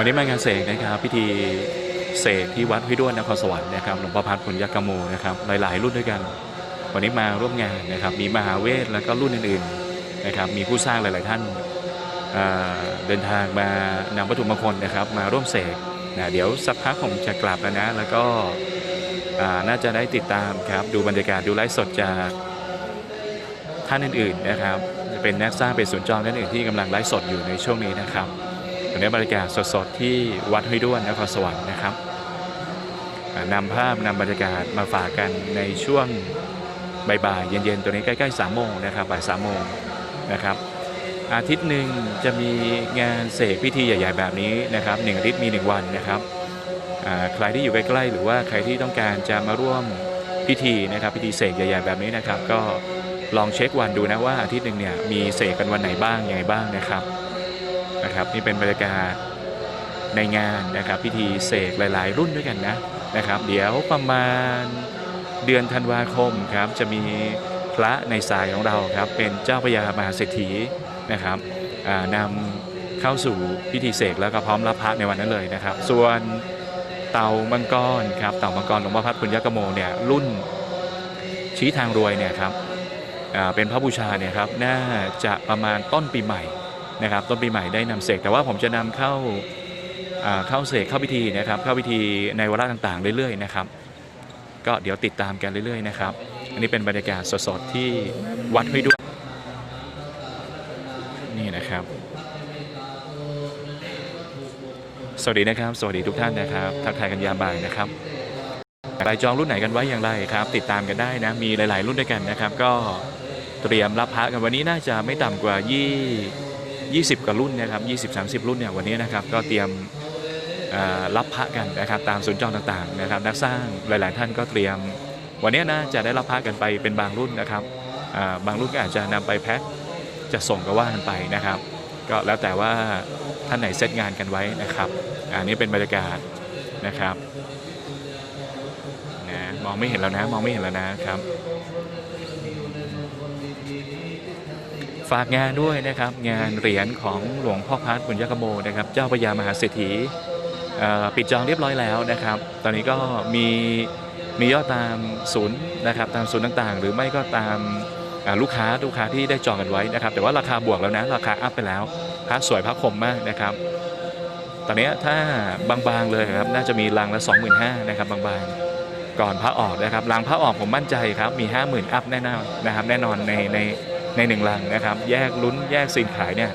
วันนี้มางานเสกนะครับพิธีเสกที่วัดพิด้วนนครสวรรค์นะครับหลวงพ่อพัดปุญญกโมนะครับหลาย ๆ รุ่นด้วยกัน วันนี้มาร่วมงานนะครับมีมหาเวทแล้วก็รุ่นอื่นๆนะครับมีผู้สร้างหลาย ๆ ท่านอ่าเดินทางมานำวัตถุมงคลนะครับ มาร่วมเสกนะเดี๋ยวสักพักผมจะกลับแล้วนะ แล้วก็น่าจะได้ติดตามครับดูบรรยากาศดูไลฟ์สดจากท่านอื่น ๆ นะครับจะเป็นนักสร้างเป็นศูนย์จองท่านอื่นที่กำลังไลฟ์สดอยู่ในช่วงนี้นะครับ วันนี้บรรยากาศสดๆที่วัดห้วยด้วนนครสวรรค์นะครับนำภาพนำบรรยากาศมาฝากกันในช่วงบ่ายๆเย็นๆตัวนี้ใกล้ๆสามโมงนะครับบ่ายสามโมงนะครับ อาทิตย์หนึ่งจะมีงานเสกพิธีใหญ่ๆแบบนี้นะครับหนึ่งอาทิตย์มีหนึ่งวันนะครับใครที่อยู่ใกล้ๆหรือว่าใครที่ต้องการจะมาร่วมพิธีนะครับพิธีเสกใหญ่ๆแบบนี้นะครับ ก็ลองเช็ควันดูนะว่าอาทิตย์หนึ่งเนี่ยมีเสกกันวันไหนบ้างยังไงบ้างนะครับ นะครับนี่เป็นบรรยากาศในงานนะครับพิธีเสกหลาย ๆ รุ่นด้วยกันนะนะครับ เดี๋ยวประมาณเดือนธันวาคมครับจะมีพระในสายของเราครับเป็นเจ้าพระยามหาเศรษฐีนะครับนำเข้าสู่พิธีเสกแล้วก็พร้อมรับพระในวันนั้นเลยนะครับ ส่วนเต่ามังกรครับเต่ามังกรหลวงพ่อพัดปุญญกโมเนี่ยรุ่นชี้ทางรวยเนี่ยครับเป็นพระบูชาเนี่ยครับน่าจะประมาณต้นปีใหม่ นะครับต้นปีใหม่ได้นำเสกแต่ว่าผมจะนำเข้าเข้าเสกเข้าพิธีนะครับเข้าพิธีในวาระต่างๆ เรื่อยๆนะครับก็เดี๋ยวติดตามกันเรื่อยๆนะครับ อันนี้เป็นบรรยากาศสดๆที่วัดห้วยด้วนนี่นะครับ สวัสดีนะครับ สวัสดีทุกท่านนะครับทักทายกันยามบ่ายนะครับรายจองรุ่นไหนกันไว้อย่างไรครับ ติดตามกันได้นะมีหลาย ๆ รุ่นด้วยกันนะครับ ก็เตรียมรับพระกันวันนี้น่าจะไม่ต่ำกว่า20 20 กว่ารุ่นนะครับ 20 30 รุ่นเนี่ยวันนี้นะครับก็เตรียมรับพระกันนะครับตามศูนย์จองต่างๆนะครับ นักสร้างหลาย ๆ ท่านก็เตรียม วันนี้นะจะได้รับพระกันไปเป็นบางรุ่นนะครับบางรุ่นก็อาจจะนำไปแพ็คจะส่งก็ว่ากันไปนะครับ ก็แล้วแต่ว่าท่านไหนเซตงานกันไว้นะครับอันนี้เป็นบรรยากาศนะครับนะมองไม่เห็นแล้วนะมองไม่เห็นแล้วนะครับ ฝากงานด้วยนะครับ งานเหรียญของหลวงพ่อพัดบุญยกโมนะครับ เจ้าพระยามหาเศรษฐีปิดจองเรียบร้อยแล้วนะครับ ตอนนี้ก็มีมียอดตามศูนย์นะครับ ตามศูนย์ต่างๆ หรือไม่ก็ตามลูกค้าลูกค้าที่ได้จองกันไว้นะครับ แต่ว่าราคาบวกแล้วนะ ราคาอัพไปแล้วพระสวยพระคมมากนะครับ ตอนนี้ถ้าบางๆเลยครับ น่าจะมีรังละ25,000นะครับบางๆก่อนพระออกนะครับรังพระออกผมมั่นใจครับ มี 50,000 อัพแน่นอนนะครับ แน่นอนในใน ในหนึ่งลังนะครับ แยกลุ้นแยกสินขายเนี่ย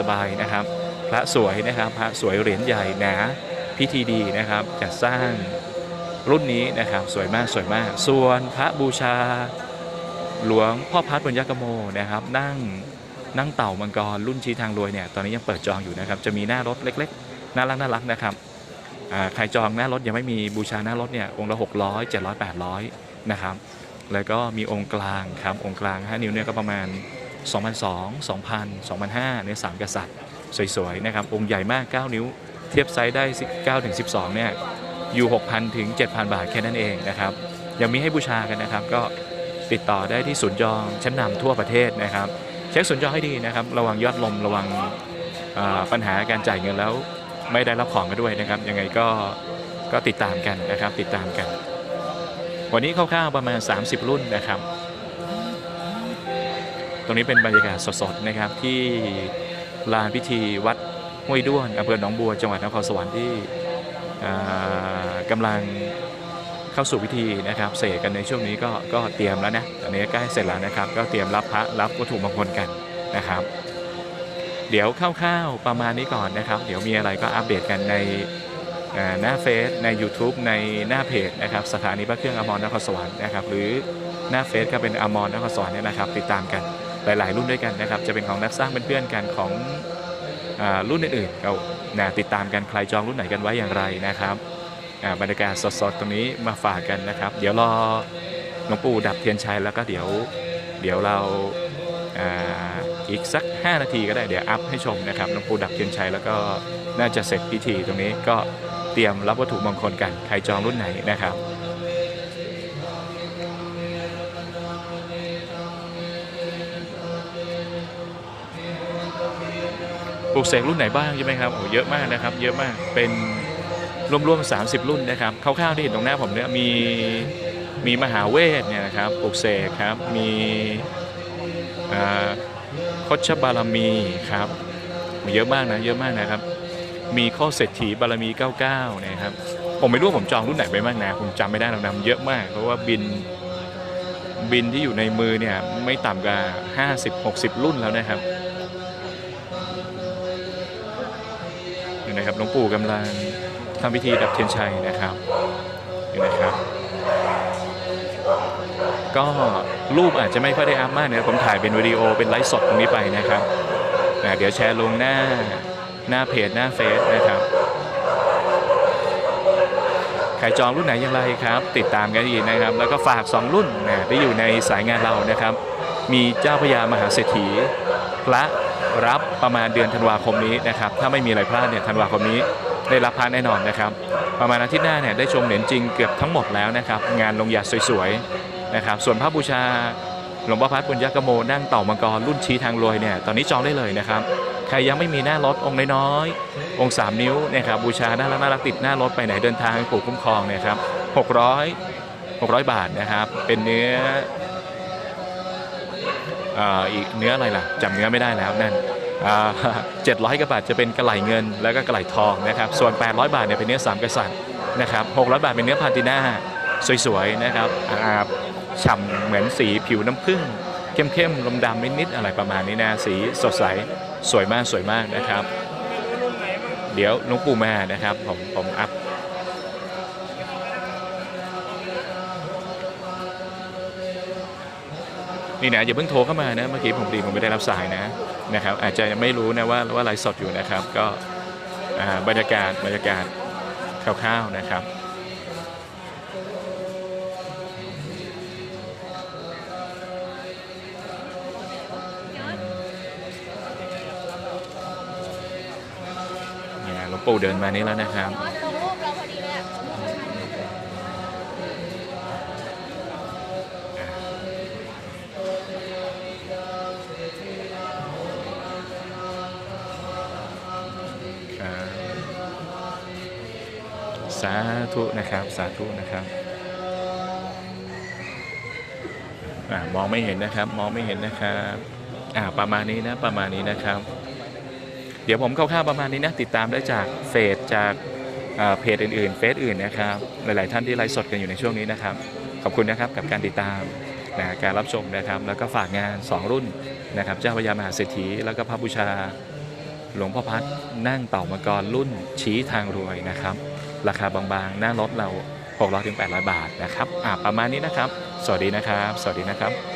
สบายนะครับ พระสวยนะครับ พระสวยเหรียญใหญ่หนาพิธีดีนะครับจะสร้างรุ่นนี้นะครับ สวยมากสวยมาก ส่วนพระบูชา หลวงพ่อพัดบุญยกโมนะครับ นั่งนั่งเต่ามังกรรุ่นชี้ทางรวยเนี่ยตอนนี้ยังเปิดจองอยู่นะครับ จะมีหน้ารถเล็ก ๆ น่ารักน่ารักนะครับใครจองหน้ารถยังไม่มีบูชาหน้ารถเนี่ยองค์ละ600 700 800 นะครับ แล้วก็มีองค์กลางครับองค์กลาง 5 นิ้วเนี่ยก็ประมาณ 2,002 2,000 2,500ในสามกษัตริย์ สวยๆนะครับองค์ใหญ่มาก 9 นิ้ว เทียบไซส์ได้ 9 ถึง 12 เนี่ยอยู่ 6,000 ถึง 7,000 บาทแค่นั้นเองนะครับยังมีให้บูชากันนะครับ ก็ติดต่อได้ที่ศูนย์จองชั้นนำทั่วประเทศนะครับ เช็คศูนย์จองให้ดีนะครับ ระวังยอดลมระวังปัญหาการจ่ายเงินแล้วไม่ได้รับของกันด้วยนะครับ ยังไงก็ก็ติดตามกันนะครับ ติดตามกัน วันนี้คร่าวๆประมาณ 30 รุ่นนะครับ ตรงนี้เป็นบรรยากาศสดๆนะครับที่ลานพิธีวัดห้วยด้วนอำเภอหนองบัวจังหวัดนครสวรรค์ที่กำลังเข้าสู่พิธีนะครับเสกกันในช่วงนี้ก็ก็เตรียมแล้วนะตอนนี้ใกล้เสร็จแล้วนะครับ ก็เตรียมรับพระรับวัตถุมงคลกันนะครับ เดี๋ยวคร่าวๆประมาณนี้ก่อนนะครับ เดี๋ยวมีอะไรก็อัปเดตกันใน หน้าเฟซใน YouTube ในหน้าเพจนะครับสถานีพระเครื่องอมรนครสวรรค์นะครับหรือหน้าเฟซก็เป็นอมรนครสวรรค์เนี่ยนะครับ ติดตามกันหลาย ๆ รุ่นด้วยกันนะครับ จะเป็นของนักสร้างเป็นเพื่อนกันของอรุ่นอื่นๆเรานะติดตามกันใครจองรุ่นไหนกันไว้อย่างไรนะครับบรรยากาศสด ๆ ตรงนี้มาฝากกันนะครับ เดี๋ยวรอหลวงปู่ดับเทียนชัยแล้วก็เดี๋ยวเดี๋ยวเราอ่าอีกสัก 5 นาทีก็ได้เดี๋ยวอัพให้ชมนะครับหลวงปู่ดับเทียนชัยแล้วก็น่าจะเสร็จพิธีตรงนี้ก็ เตรียมรับวัตถุมงคลกัน ใครจองรุ่นไหนนะครับปลูกเสกรุ่นไหนบ้างใช่ไหมครับโอ้เยอะมากนะครับ เยอะมากเป็นรวมๆ30 รุ่นนะครับคร่าวๆที่เห็นตรงหน้าผมเนี่ยมีมีมหาเวทเนี่ยนะครับปลูกเสกครับมีอ่าคชบารมีครับเยอะมากนะเยอะมากนะครับ มีข้อเศรษฐีบารมี 99 นะครับ ผมไม่รู้ผมจองรุ่นไหนไปบ้างนะ ผมจำไม่ได้หรอกนะมันเยอะมาก เพราะว่าบินบินที่อยู่ในมือเนี่ย ไม่ต่ำกว่า 50-60 รุ่นแล้วนะครับนี่นะครับหลวงปู่กำลังทำพิธีดับเทียนชัยนะครับนี่นะครับก็รูปอาจจะไม่ค่อยได้อัพมากนะผมถ่ายเป็นวิดีโอเป็นไลฟ์สดตรงนี้ไปนะครับนะเดี๋ยวแชร์ลงหน้า หน้าเพจหน้าเฟซนะครับใครจองรุ่นไหนอย่างไรครับ ติดตามกันดีนะครับ แล้วก็ฝาก 2 รุ่นนะที่อยู่ในสายงานเรานะครับ มีเจ้าพระยามหาเศรษฐีพระรับประมาณเดือนธันวาคมนี้นะครับ ถ้าไม่มีอะไรพลาดเนี่ยธันวาคมนี้ได้รับพระแน่นอนนะครับ ประมาณอาทิตย์หน้าเนี่ยได้ชมเหรียญจริงเกือบทั้งหมดแล้วนะครับ งานลงยาสวยๆนะครับ ส่วนพระบูชาหลวงพ่อพัดปุญญกโมนั่งเต่ามังกรรุ่นชี้ทางรวยเนี่ยตอนนี้จองได้เลยนะครับ ใครยังไม่มีหน้ารถองค์น้อยๆองค์ 3 นิ้วนะครับบูชาน่ารักน่ารักติดหน้ารถไปไหนเดินทางปู่คุ้มครองเนะครับ600 600 บาทนะครับ เป็นเนื้อออีกเนื้ออะไรล่ะจำเนื้อไม่ได้แล้วนั่นเจ็ดร้อยกว่าบาทจะเป็นกระไหลเงินแล้วก็กระไหลทองนะครับ ส่วน 800 บาทเนี่ยเป็นเนื้อสามกษัตริย์นะครับ600 บาทเป็นเนื้อพาติน่าสวยๆนะครับอ่าฉ่ำเหมือนสีผิวน้ำผึ้ง เข้มๆลมดำนิดๆอะไรประมาณนี้นะสีสดใสสวยมากสวยมากนะครับ เดี๋ยวหลวงปู่มานะครับผมผมอัพนี่นะอย่าเพิ่งโทรเข้ามานะเมื่อกี้ผมดีผมไม่ได้รับสายนะนะครับ อาจจะยังไม่รู้นะว่าว่าไลฟ์สดอยู่นะครับ ก็บรรยากาศบรรยากาศคร่าวๆนะครับ เนี่ยหลวง ปู่เดินมานี่แล้วนะครับสาธุนะครับ สาธุนะครับอมองไม่เห็นนะครับ มองไม่เห็นนะครับ อ่าประมาณนี้นะ ประมาณนี้นะครับ เดี๋ยวผมคร่าวๆประมาณนี้นะติดตามได้จากเฟซจากเพจอื่นๆ เฟซอื่นนะครับหลายๆท่านที่ไลฟ์สดกันอยู่ในช่วงนี้นะครับ ขอบคุณนะครับกับการติดตามนะการรับชมนะครับ แล้วก็ฝากงาน 2 รุ่นนะครับ เจ้าพระยามหาเศรษฐี แล้วก็พระบูชาหลวงพ่อพัดนั่งเต่ามังกรรุ่นชี้ทางรวยนะครับ ราคาบางๆ หน้ารถเรา 600-800 บาทนะครับอ่าประมาณนี้นะครับ สวัสดีนะครับ สวัสดีนะครับ